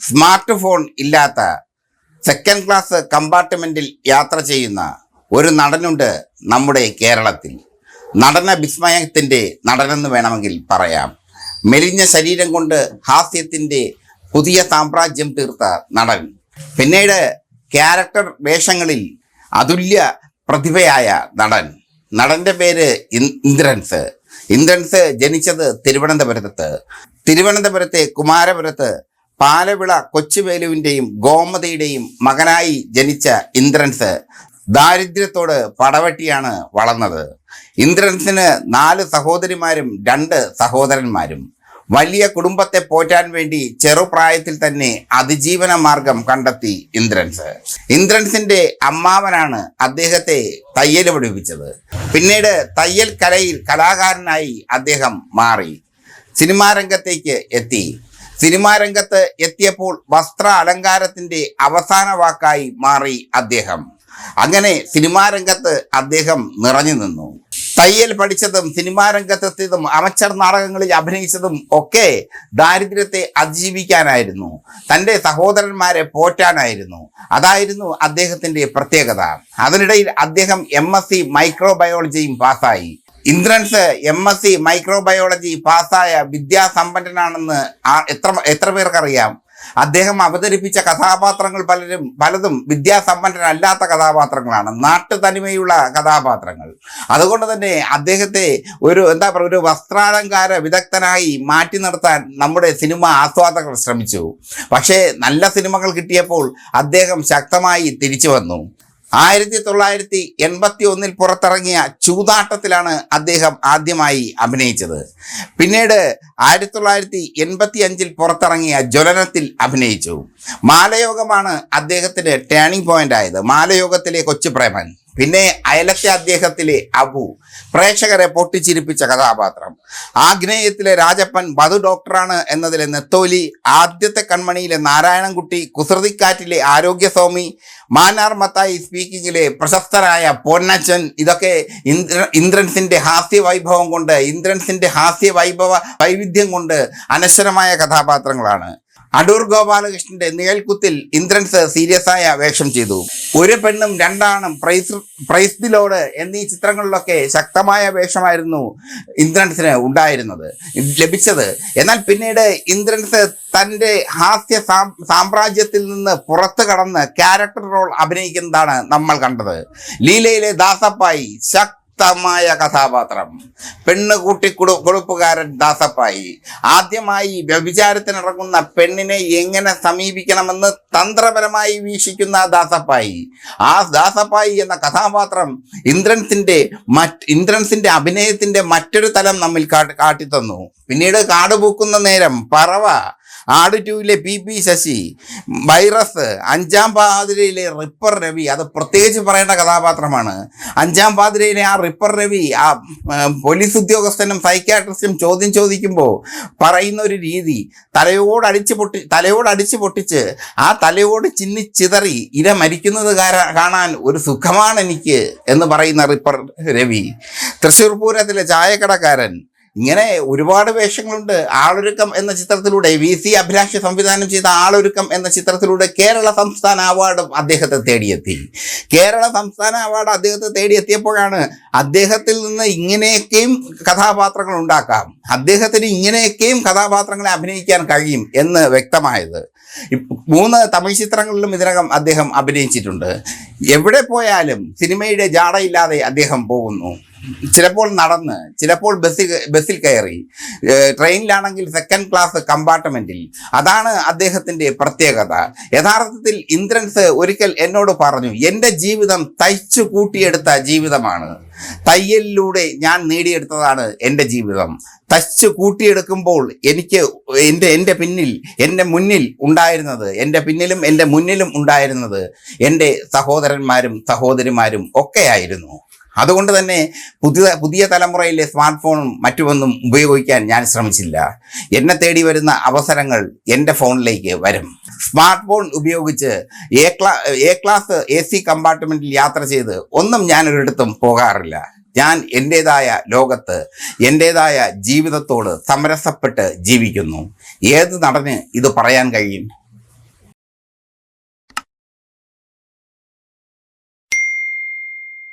Smart phone ഇല്ലാത്ത second class കമ്പാർട്ട്മെന്റിൽ യാത്ര ചെയ്യുന്ന ഒരു നടനുണ്ട് നമ്മുടെ കേരളത്തിൽ. നടന വിസ്മയത്തിന്റെ നടനെന്ന് വേണമെങ്കിൽ പറയാം. മെലിഞ്ഞ ശരീരം കൊണ്ട് ഹാസ്യത്തിന്റെ പുതിയ സാമ്രാജ്യം തീർത്ത നടൻ. പിന്നീട് ക്യാരക്ടർ വേഷങ്ങളിൽ അതുല്യ പ്രതിഭയായ നടൻ. നടന്റെ പേര് ഇന്ദ്രൻസ്. ഇന്ദ്രൻസ് ജനിച്ചത് തിരുവനന്തപുരത്ത്. തിരുവനന്തപുരത്തെ കുമാരപുരത്ത് പാലവിള കൊച്ചുവേലുവിന്റെയും ഗോമതിയുടെയും മകനായി ജനിച്ച ഇന്ദ്രൻസ് ദാരിദ്ര്യത്തോട് പടവട്ടിയാണ് വളർന്നത്. ഇന്ദ്രൻസിന് നാല് സഹോദരിമാരും രണ്ട് സഹോദരന്മാരും. വലിയ കുടുംബത്തെ പോറ്റാൻ വേണ്ടി ചെറുപ്രായത്തിൽ തന്നെ അതിജീവന മാർഗം കണ്ടെത്തി ഇന്ദ്രൻസ്. ഇന്ദ്രൻസിന്റെ അമ്മാവനാണ് അദ്ദേഹത്തെ തയ്യൽ പഠിപ്പിച്ചത്. പിന്നീട് തയ്യൽ കലയിൽ കലാകാരനായി അദ്ദേഹം മാറി. സിനിമാരംഗത്തേക്ക് എത്തി. സിനിമാ രംഗത്ത് എത്തിയപ്പോൾ വസ്ത്ര അലങ്കാരത്തിന്റെ അവസാന വാക്കായി മാറി അദ്ദേഹം. അങ്ങനെ സിനിമാ രംഗത്ത് അദ്ദേഹം നിറഞ്ഞു നിന്നു. തയ്യൽ പഠിച്ചതും സിനിമാ രംഗത്തെത്തിയതും അമച്ചർ നാടകങ്ങളിൽ അഭിനയിച്ചതും ഒക്കെ ദാരിദ്ര്യത്തെ അതിജീവിക്കാനായിരുന്നു. തന്റെ സഹോദരന്മാരെ പോറ്റാനായിരുന്നു. അതായിരുന്നു അദ്ദേഹത്തിന്റെ പ്രത്യേകത. അതിനിടയിൽ അദ്ദേഹം എം എസ് സി മൈക്രോബയോളജിയും പാസ്സായി. Indrans M S C microbiology പാസ്സായ വിദ്യാസമ്പന്നനാണെന്ന് എത്ര എത്ര പേർക്കറിയാം? അദ്ദേഹം അവതരിപ്പിച്ച കഥാപാത്രങ്ങൾ പലരും പലതും വിദ്യാസമ്പന്നരല്ലാത്ത കഥാപാത്രങ്ങളാണ്. നാട്ടുതനിമയുള്ള കഥാപാത്രങ്ങൾ. അതുകൊണ്ട് തന്നെ അദ്ദേഹത്തെ ഒരു എന്താ പറയുക ഒരു വസ്ത്രാലങ്കാര വിദഗ്ധനായി മാറ്റി നിർത്താൻ നമ്മുടെ സിനിമ ആസ്വാദകർ ശ്രമിച്ചു. പക്ഷേ നല്ല സിനിമകൾ കിട്ടിയപ്പോൾ അദ്ദേഹം ശക്തമായി തിരിച്ചു വന്നു. ആയിരത്തി തൊള്ളായിരത്തി എൺപത്തി ഒന്നിൽ പുറത്തിറങ്ങിയ ചൂതാട്ടത്തിലാണ് അദ്ദേഹം ആദ്യമായി അഭിനയിച്ചത്. പിന്നീട് ആയിരത്തി തൊള്ളായിരത്തി എൺപത്തി അഞ്ചിൽ പുറത്തിറങ്ങിയ ജ്വലനത്തിൽ അഭിനയിച്ചു. മാലയോഗമാണ് അദ്ദേഹത്തിന് ടേണിംഗ് പോയിന്റ് ആയത്. മാലയോഗത്തിലെ കൊച്ചു പ്രേമൻ. പിന്നെ അയലത്തെ അദ്ദേഹത്തിലെ അബു. പ്രേക്ഷകരെ പൊട്ടിച്ചിരിപ്പിച്ച കഥാപാത്രം. ആഗ്നേയത്തിലെ രാജപ്പൻ ബധു ഡോക്ടറാണ് എന്നതിലെ നെത്തോലി ആദ്യത്തെ കൺമണിയിലെ നാരായണൻകുട്ടി കുസൃതിക്കാറ്റിലെ ആരോഗ്യസ്വാമി മാനാർ മത്തായി സ്പീക്കിങ്ങിലെ പ്രശസ്തരായ പൊന്നച്ചൻ ഇതൊക്കെ ഇന്ദ്ര ഇന്ദ്രൻസിന്റെ ഹാസ്യ വൈഭവം കൊണ്ട് ഇന്ദ്രൻസിന്റെ ഹാസ്യ വൈഭവ വൈവിധ്യം കൊണ്ട് അനശ്വരമായ കഥാപാത്രങ്ങളാണ്. അടൂർ ഗോപാലകൃഷ്ണന്റെ നിഴൽക്കുത്തിൽ ഇന്ദ്രൻസ് സീരിയസ് ആയ വേഷം ചെയ്തു. ഒരു പെണ്ണും രണ്ടാണും പ്രൈസ് പ്രൈസ് ദിലോട് എന്നീ ചിത്രങ്ങളിലൊക്കെ ശക്തമായ വേഷമായിരുന്നു ഇന്ദ്രൻസിന് ഉണ്ടായിരുന്നത് ലഭിച്ചത്. എന്നാൽ പിന്നീട് ഇന്ദ്രൻസ് തന്റെ ഹാസ്യ സാമ്രാജ്യത്തിൽ നിന്ന് പുറത്തു കടന്ന് ക്യാരക്ടർ റോൾ അഭിനയിക്കുന്നതാണ് നമ്മൾ കണ്ടത്. ലീലയിലെ ദാസപ്പായി ശക്തമായ കഥാപാത്രം. പെണ്ണുകൂട്ടി കൂട്ടി കൊടു കൊടുപ്പുകാരൻ ദാസപ്പായി. ആദ്യമായി വ്യഭിചാരത്തിനിറങ്ങുന്ന പെണ്ണിനെ എങ്ങനെ സമീപിക്കണമെന്ന് തന്ത്രപരമായി വീക്ഷിക്കുന്ന ദാസപ്പായി. ആ ദാസപ്പായി എന്ന കഥാപാത്രം ഇന്ദ്രൻസിന്റെ മറ്റ് ഇന്ദ്രൻസിന്റെ അഭിനയത്തിന്റെ മറ്റൊരു തലം നമ്മിൽ കാട്ടി കാട്ടിത്തന്നു. പിന്നീട് കാടുപൂക്കുന്ന നേരം പറവ ആട് ടൂവിലെ പി പി ശശി വൈറസ് അഞ്ചാം പാതിരയിലെ റിപ്പർ രവി അത് പ്രത്യേകിച്ച് പറയേണ്ട കഥാപാത്രമാണ്. അഞ്ചാം പാതിരയിലെ ആ റിപ്പർ രവി ആ പോലീസ് ഉദ്യോഗസ്ഥനും സൈക്യാട്രിസ്റ്റും ചോദ്യം ചോദിക്കുമ്പോൾ പറയുന്ന ഒരു രീതി തലയോട് അടിച്ച് പൊട്ടി തലയോട് അടിച്ച് പൊട്ടിച്ച് ആ തലയോട് ചിന്നി ചിതറി ഇര മരിക്കുന്നത് കാണാൻ ഒരു സുഖമാണ് എനിക്ക് എന്ന് പറയുന്ന റിപ്പർ രവി. തൃശ്ശൂർ പൂരത്തിലെ ചായക്കടക്കാരൻ ഇങ്ങനെ ഒരുപാട് വേഷങ്ങളുണ്ട്. ആളൊരുക്കം എന്ന ചിത്രത്തിലൂടെ വി സി അഭിലാഷ് സംവിധാനം ചെയ്ത ആളൊരുക്കം എന്ന ചിത്രത്തിലൂടെ കേരള സംസ്ഥാന അവാർഡ് അദ്ദേഹത്തെ തേടിയെത്തി. കേരള സംസ്ഥാന അവാർഡ് അദ്ദേഹത്തെ തേടിയെത്തിയപ്പോഴാണ് അദ്ദേഹത്തിൽ നിന്ന് ഇങ്ങനെയൊക്കെയും കഥാപാത്രങ്ങൾ ഉണ്ടാക്കാം. അദ്ദേഹത്തിന് ഇങ്ങനെയൊക്കെയും കഥാപാത്രങ്ങളെ അഭിനയിക്കാൻ കഴിയും എന്ന് വ്യക്തമായത്. മൂന്ന് തമിഴ് ചിത്രങ്ങളിലും ഇതിനകം അദ്ദേഹം അഭിനയിച്ചിട്ടുണ്ട്. എവിടെ പോയാലും സിനിമയുടെ ജാടയില്ലാതെ അദ്ദേഹം പോകുന്നു. ചിലപ്പോൾ നടന്ന് ചിലപ്പോൾ ബസ്സിൽ ബസ്സിൽ കയറി ട്രെയിനിലാണെങ്കിൽ സെക്കൻഡ് ക്ലാസ് കമ്പാർട്ട്മെന്റിൽ അതാണ് അദ്ദേഹത്തിന്റെ പ്രത്യേകത. യഥാർത്ഥത്തിൽ ഇന്ദ്രൻസ് ഒരിക്കൽ എന്നോട് പറഞ്ഞു എന്റെ ജീവിതം തയ്ച്ചു കൂട്ടിയെടുത്ത ജീവിതമാണ്. തയ്യലിലൂടെ ഞാൻ നേടിയെടുത്തതാണ് എന്റെ ജീവിതം. തച്ച് കൂട്ടിയെടുക്കുമ്പോൾ എനിക്ക് എന്റെ എന്റെ പിന്നിൽ എന്റെ മുന്നിൽ ഉണ്ടായിരുന്നത് എന്റെ പിന്നിലും എന്റെ മുന്നിലും ഉണ്ടായിരുന്നത് എന്റെ സഹോദരന്മാരും സഹോദരിമാരും ഒക്കെയായിരുന്നു. അതുകൊണ്ട് തന്നെ പുതിയ പുതിയ തലമുറയിലെ സ്മാർട്ട് ഫോണും മറ്റുമൊന്നും ഉപയോഗിക്കാൻ ഞാൻ ശ്രമിച്ചില്ല. എന്നെ തേടി വരുന്ന അവസരങ്ങൾ എന്റെ ഫോണിലേക്ക് വരും. സ്മാർട്ട് ഫോൺ ഉപയോഗിച്ച് എ ക്ലാ എ ക്ലാസ് എ സി കമ്പാർട്ട്മെന്റിൽ യാത്ര ചെയ്ത് ഒന്നും ഞാനൊരിടത്തും പോകാറില്ല. ഞാൻ എന്റേതായ ലോകത്ത് എന്റേതായ ജീവിതത്തോട് സമരസപ്പെട്ട് ജീവിക്കുന്നു. ഏത് നടന് ഇത് പറയാൻ കഴിയും?